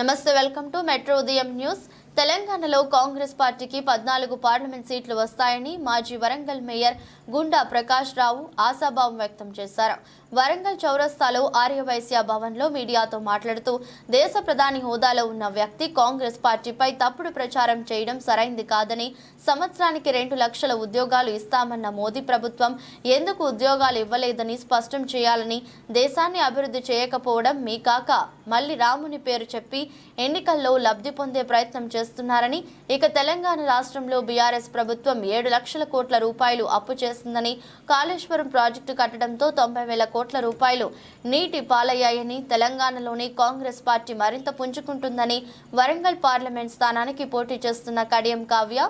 నమస్తే welcome to metro ఉదయం news. తెలంగాణలో కాంగ్రెస్ పార్టీకి పద్నాలుగు పార్లమెంట్ సీట్లు వస్తాయని మాజీ వరంగల్ మేయర్ గుండా ప్రకాష్ రావు ఆశాభావం వ్యక్తం చేశారు. వరంగల్ చౌరస్తాలో ఆర్యవైశ్య భవన్లో మీడియాతో మాట్లాడుతూ దేశ ప్రధాని హోదాలో ఉన్న వ్యక్తి కాంగ్రెస్ పార్టీపై తప్పుడు ప్రచారం చేయడం సరైంది కాదని సంవత్సరానికి రెండు లక్షల ఉద్యోగాలు ఇస్తామన్న మోదీ ప్రభుత్వం ఎందుకు ఉద్యోగాలు ఇవ్వలేదని స్పష్టం చేయాలని దేశాన్ని అభివృద్ధి చేయకపోవడం మీ కాక మళ్ళీ రాముని పేరు చెప్పి ఎన్నికల్లో లబ్ధి పొందే ప్రయత్నం చేస్తున్నారని ఇక తెలంగాణ రాష్ట్రంలో బీఆర్ఎస్ ప్రభుత్వం ఏడు లక్షల కోట్ల రూపాయలు అప్పు చేసిందని కాళేశ్వరం ప్రాజెక్టు కట్టడంతో తొంభై వేల కోట్ల రూపాయలు నీటి పాలయ్యాయని తెలంగాణలోని కాంగ్రెస్ పార్టీ మరింత పుంజుకుంటుందని వరంగల్ పార్లమెంట్ స్థానానికి పోటీ చేస్తున్న కడియం కావ్య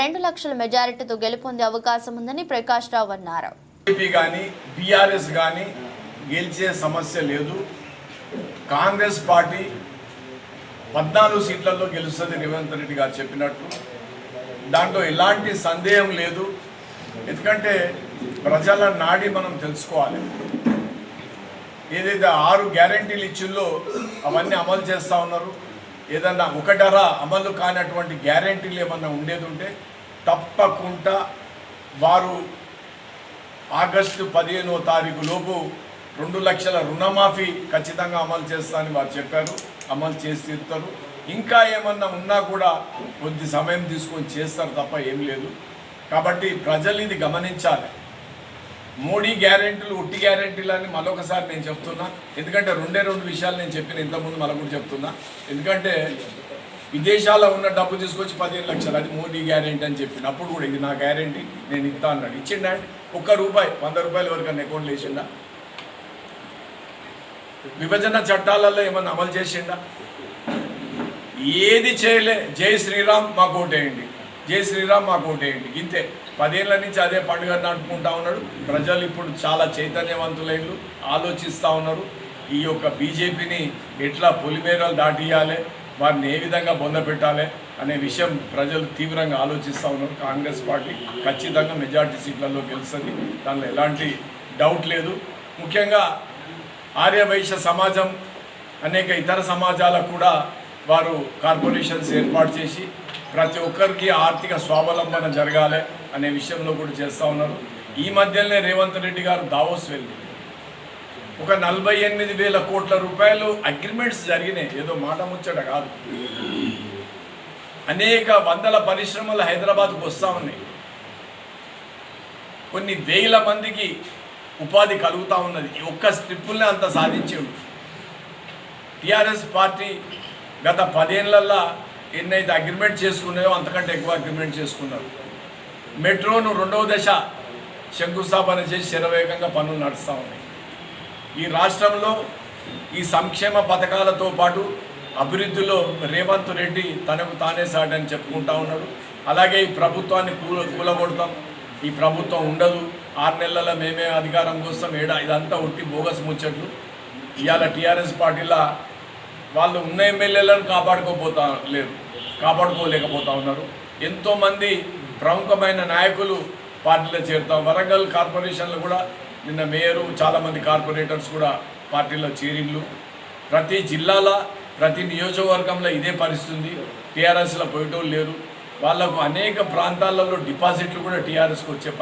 రెండు లక్షల మెజారిటీతో గెలుపొందే అవకాశం ఉందని ప్రకాష్ రావు అన్నారు. బీఆర్ఎస్ కానీ గెలిచే సమస్య లేదు. కాంగ్రెస్ పార్టీ పద్నాలుగు సీట్లలో గెలుస్తుంది రేవంత్ రెడ్డి గారు చెప్పినట్టు. దాంట్లో ఎలాంటి సందేహం లేదు. ఎందుకంటే ప్రజల నాడి మనం తెలుసుకోవాలి. ఏదైతే ఆరు గ్యారంటీలు ఇచ్చిందో అవన్నీ అమలు చేస్తూ ఉన్నారు. ఏదన్నా ఒకటరా అమలు కానటువంటి గ్యారంటీలు ఏమన్నా ఉండేది ఉంటే తప్పకుండా వారు ఆగస్టు పదిహేనో తారీఖు లోపు రెండు లక్షల రుణమాఫీ ఖచ్చితంగా అమలు చేస్తానని వారు చెప్పారు. అమలు చేసి తీరుతారు. ఇంకా ఏమన్నా ఉన్నా కూడా కొద్ది సమయం తీసుకొని చేస్తారు తప్ప ఏం లేదు. కాబట్టి ప్రజలు ఇది గమనించాలి. మోడీ గ్యారెంటీలు ఉట్టి గ్యారెంటీలు అని మరొకసారి నేను చెప్తున్నా. ఎందుకంటే రెండే రెండు విషయాలు నేను చెప్పిన ఇంతకుముందు మళ్ళీ కూడా చెప్తున్నా. ఎందుకంటే విదేశాల్లో ఉన్న డబ్బు తీసుకొచ్చి పదిహేను లక్షలు అది మోడీ గ్యారెంటీ అని చెప్పిన. అప్పుడు కూడా ఇది నా గ్యారెంటీ నేను ఇస్తా అన్నాడు. ఇచ్చిండా? ఒక్క రూపాయి వంద రూపాయల వరకు అన్న అకౌంట్లు వేసిండా? విభజన చట్టాలలో ఏమన్నా అమలు చేసిండా? ఏది చేయలే. జై శ్రీరామ్ మాకు ఓటేయండి. జై శ్రీరామ్ మాకు ఓటేయండి ఇంతే. పదేళ్ళ నుంచి అదే పండుగ నడుపుకుంటా ఉన్నాడు. ప్రజలు ఇప్పుడు చాలా చైతన్యవంతులైన ఆలోచిస్తూ ఉన్నారు. ఈ యొక్క బీజేపీని ఎట్లా పొలిమేరలు దాటియాలి? వారిని ఏ విధంగా బొంద పెట్టాలి? అనే విషయం ప్రజలు తీవ్రంగా ఆలోచిస్తూ ఉన్నారు. కాంగ్రెస్ పార్టీ ఖచ్చితంగా మెజార్టీ సీట్లలో గెలుస్తుంది. దానిలో ఎలాంటి డౌట్ లేదు. ముఖ్యంగా ఆర్యవైశ్య సమాజం అనేక ఇతర సమాజాలకు కూడా వారు కార్పొరేషన్స్ ఏర్పాటు చేసి ప్రతి ఒక్కరికి ఆర్థిక స్వావలంబన జరగాలి అనే విషయంలో కూడా చేస్తూ ఉన్నారు. ఈ మధ్యనే రేవంత్ రెడ్డి గారు దావోస్ వెళ్ళి ఒక నలభై ఎనిమిది వేల కోట్ల రూపాయలు అగ్రిమెంట్స్ జరిగినాయి. ఏదో మాట ముచ్చట కాదు. అనేక వందల పరిశ్రమలు హైదరాబాద్కు వస్తూ ఉన్నాయి. కొన్ని వేల మందికి ఉపాధి కలుగుతూ ఉన్నది. ఈ ఒక్క స్ట్రిప్పుల్నే అంత సాధించాడు. టిఆర్ఎస్ పార్టీ గత పదేళ్ళల్లో ఎన్నైతే అగ్రిమెంట్ చేసుకున్నాయో అంతకంటే ఎక్కువ అగ్రిమెంట్ చేసుకున్నారు. మెట్రోను రెండవ దశ శంకుస్థాపన చేసి శరవేగంగా పనులు నడుస్తూ ఉన్నాయి. ఈ రాష్ట్రంలో ఈ సంక్షేమ పథకాలతో పాటు అభివృద్ధిలో రేవంత్ రెడ్డి తనకు తానే సాడని చెప్పుకుంటా ఉన్నాడు. అలాగే ఈ ప్రభుత్వాన్ని కూల కూలగొడతాం. ఈ ప్రభుత్వం ఉండదు. ఆరు నెలల మేమే అధికారం కోసం ఏడా ఇదంతా ఉట్టి బోగస్ ముచ్చట్లు. ఇవాళ టీఆర్ఎస్ పార్టీలో వాళ్ళు ఉన్న ఎమ్మెల్యేలను కాపాడుకోపోతా లేరు కాపాడుకోలేకపోతా ఉన్నారు. ఎంతోమంది ప్రముఖమైన నాయకులు పార్టీలో చేరుతాం. వరంగల్ కార్పొరేషన్లో కూడా నిన్న మేయరు చాలామంది కార్పొరేటర్స్ కూడా పార్టీలో చేరిళ్ళు ప్రతి జిల్లాల ప్రతి నియోజకవర్గంలో ఇదే పరిస్థితి టీఆర్ఎస్లో పోయేటోళ్ళు లేరు. వాళ్ళకు అనేక ప్రాంతాలలో డిపాజిట్లు కూడా టీఆర్ఎస్కి వచ్చే